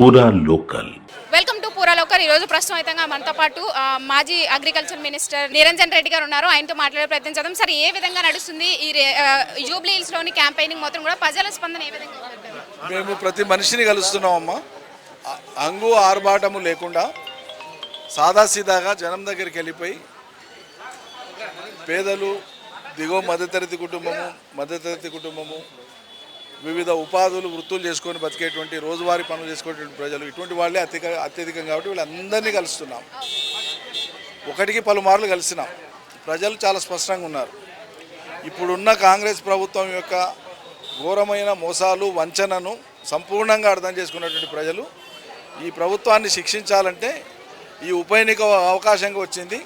పూరా local. Welcome to పూరాలోకర్ ఈ రోజు ప్రస్తుతం అయితే మనతో పాటు మాజీ అగ్రికల్చర్ మినిస్టర్ నిరంజన్ రెడ్డి గారు ఉన్నారు. ఆయనతో మాట్లాడే ప్రయత్నం చేద్దాం. సార్ ఏ విధంగా నడుస్తుంది ఈ జూబ్లీ హిల్స్లోని క్యాంపెయినింగ్ మొత్తం కూడా? ప్రజల స్పందన ఏ విధంగా? మేము ప్రతి మనిషిని కలుస్తున్నామమ్మా. అంగు ఆర్భాటము లేకుండా సాదాసీదాగా జనం దగ్గరికి వెళ్ళిపోయి పేదలు దిగువ మధ్యతరగతి కుటుంబము మధ్యతరగతి కుటుంబము వివిధ ఉపాధులు వృత్తులు చేసుకొని బతికేటువంటి రోజువారీ పనులు చేసుకునేటువంటి ప్రజలు. ఇటువంటి వాళ్ళే అత్యధిక అత్యధికం కాబట్టి వీళ్ళందరినీ కలుస్తున్నాం. ఒకటికి పలుమార్లు కలిసినాం. ప్రజలు చాలా స్పష్టంగా ఉన్నారు. ఇప్పుడున్న కాంగ్రెస్ ప్రభుత్వం యొక్క ఘోరమైన మోసాలు వంచనను సంపూర్ణంగా అర్థం చేసుకున్నటువంటి ప్రజలు ఈ ప్రభుత్వాన్ని శిక్షించాలంటే ఈ ఉప ఎన్నిక అవకాశంగా వచ్చింది.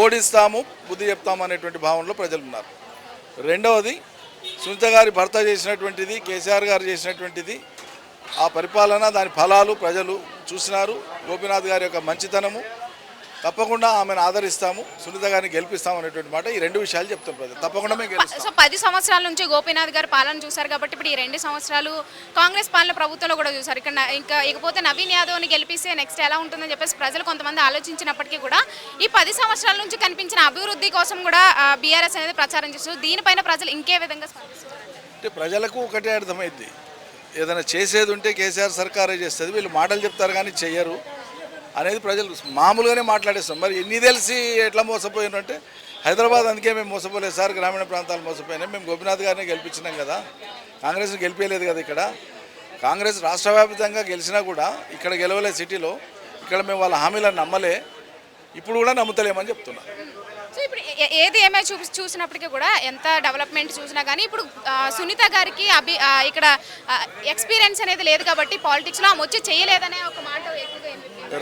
ఓడిస్తాము బుద్ధి చెప్తాము అనేటువంటి భావనలో ప్రజలు ఉన్నారు రెండవది సునీత గారి భర్త చేసినటువంటిది కేసీఆర్ గారు చేసినటువంటిది ఆ పరిపాలన దాని ఫలాలు ప్రజలు చూసినారు. గోపీనాథ్ గారి యొక్క మంచితనము తప్పకుండా ఆమెను ఆదరిస్తాము సునీత గారిని గెలిపిస్తాము అనేటువంటి మాట ఈ రెండు విషయాలు చెప్తాం ప్రజలు. తప్పకుండా మేము గెలుస్తాం. సో పది సంవత్సరాల నుంచి గోపీనాథ్ గారు పాలన చూశారు కాబట్టి ఇప్పుడు ఈ రెండు సంవత్సరాలు కాంగ్రెస్ పాలన ప్రభుత్వంలో కూడా చూశారు. ఇక్కడ ఇంకా ఇకపోతే నవీన్ యాదవ్ని గెలిపిస్తే నెక్స్ట్ ఎలా ఉంటుందని చెప్పేసి ప్రజలు కొంతమంది ఆలోచించినప్పటికీ కూడా ఈ పది సంవత్సరాల నుంచి కనిపించిన అభివృద్ధి కోసం కూడా బీఆర్ఎస్ అనేది ప్రచారం చేస్తారు దీనిపైన ప్రజలు ఇంకే విధంగా అంటే ప్రజలకు ఒకటే అర్థమైంది ఏదైనా చేసేది ఉంటే కేసీఆర్ సర్కారే చేస్తుంది. వీళ్ళు మాటలు చెప్తారు కానీ చెయ్యరు. అనేది ప్రజలు మామూలుగానే మాట్లాడేస్తాం. మరి ఎన్ని తెలిసి ఎట్లా మోసపోయిన అంటే హైదరాబాద్ అందుకే మేము మోసపోలేదు సార్ గ్రామీణ ప్రాంతాలు మోసపోయినాయి. మేము గోపినాథ్ గారిని గెలిపించినాం కదా కాంగ్రెస్ని గెలిపేయలేదు కదా ఇక్కడ. కాంగ్రెస్ రాష్ట్ర వ్యాప్తంగా గెలిచినా కూడా ఇక్కడ గెలవలే సిటీలో ఇక్కడ మేము వాళ్ళ హామీలను నమ్మలే ఇప్పుడు కూడా నమ్ముతలేమని చెప్తున్నా. సో ఇప్పుడు ఏది ఏమైనా చూసి చూసినప్పటికీ కూడా ఎంత డెవలప్మెంట్ చూసినా కానీ ఇప్పుడు సునీత గారికి అభి ఇక్కడ ఎక్స్పీరియన్స్ అనేది లేదు కాబట్టి పాలిటిక్స్లో ఆమె వచ్చి చేయలేదనే ఒక మాట ఎక్కువగా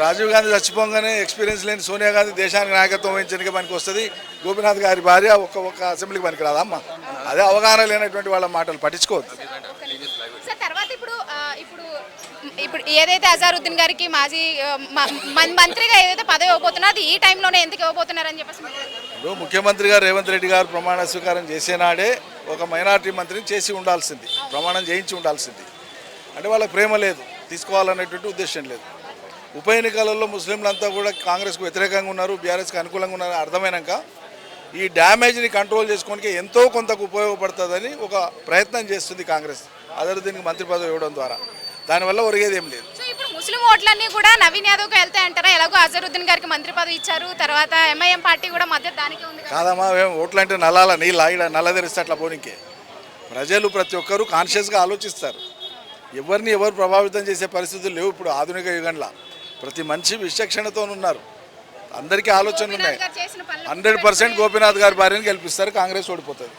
రాజీవ్ గాంధీ చచ్చిపోగానే ఎక్స్పీరియన్స్ లేని సోనియా గాంధీ దేశానికి నాయకత్వం వహించడానికి పనికి వస్తుంది. గోపీనాథ్ గారి భార్య ఒక్క ఒక్క అసెంబ్లీకి పనికి రాదమ్మ అదే అవగాహన లేనటువంటి వాళ్ళ మాటలు పట్టించుకోవద్దు. ఇప్పుడు ఏదైతే అజారుద్దీన్ గారికి మాజీ మంత్రిగా ఏదైతే పదవి ఇవ్వబోతున్నారో అది ఈ టైంలోనే ఎందుకు ఇవ్వబోతున్నారని చెప్పేసి. ఇప్పుడు ముఖ్యమంత్రిగా రేవంత్ రెడ్డి గారు ప్రమాణ స్వీకారం చేసేనాడే ఒక మైనారిటీ మంత్రిని చేసి ఉండాల్సింది ప్రమాణం చేయించి ఉండాల్సింది. అంటే వాళ్ళకి ప్రేమ లేదు తీసుకోవాలనేటువంటి ఉద్దేశం లేదు. ఉప ఎన్నికలలో ముస్లింలంతా కూడా కాంగ్రెస్కు వ్యతిరేకంగా ఉన్నారు బీఆర్ఎస్కి అనుకూలంగా ఉన్నారు అర్థమైనాక ఈ డ్యామేజ్ని కంట్రోల్ చేసుకోవడానికి ఎంతో కొంతకు ఉపయోగపడుతుందని ఒక ప్రయత్నం చేస్తుంది కాంగ్రెస్. అజరుద్దీన్కి మంత్రి పదవి ఇవ్వడం ద్వారా. దానివల్ల ఒరిగేది ఏం లేదు. ముస్లిం ఓట్లన్నీ కూడా నవీన్ యాదవ్కి వెళ్తాయి అంటారా ఎలాగో అజరుద్దీన్ గారికి మంత్రి పదవి ఇచ్చారు తర్వాత ఎంఐఎం పార్టీ కూడా మధ్య దానికి ఉంది కదా. కాదమ్మా ఏం ఓట్లు అంటే నల్లాల నీళ్ళు ఆగిడ నల్ల తెరిస్తే అట్లా పోనీకే. ప్రజలు ప్రతి ఒక్కరూ కాన్షియస్గా ఆలోచిస్తారు. ఎవరిని ఎవరు ప్రభావితం చేసే పరిస్థితులు లేవు ఇప్పుడు ఆధునిక యుగంలో. ప్రతి మనిషి విచక్షణతో ఉన్నారు అందరికీ ఆలోచనలు ఉన్నాయి హండ్రెడ్ పర్సెంట్ గోపీనాథ్ గారి భార్యను గెలిపిస్తారు కాంగ్రెస్ ఓడిపోతుంది.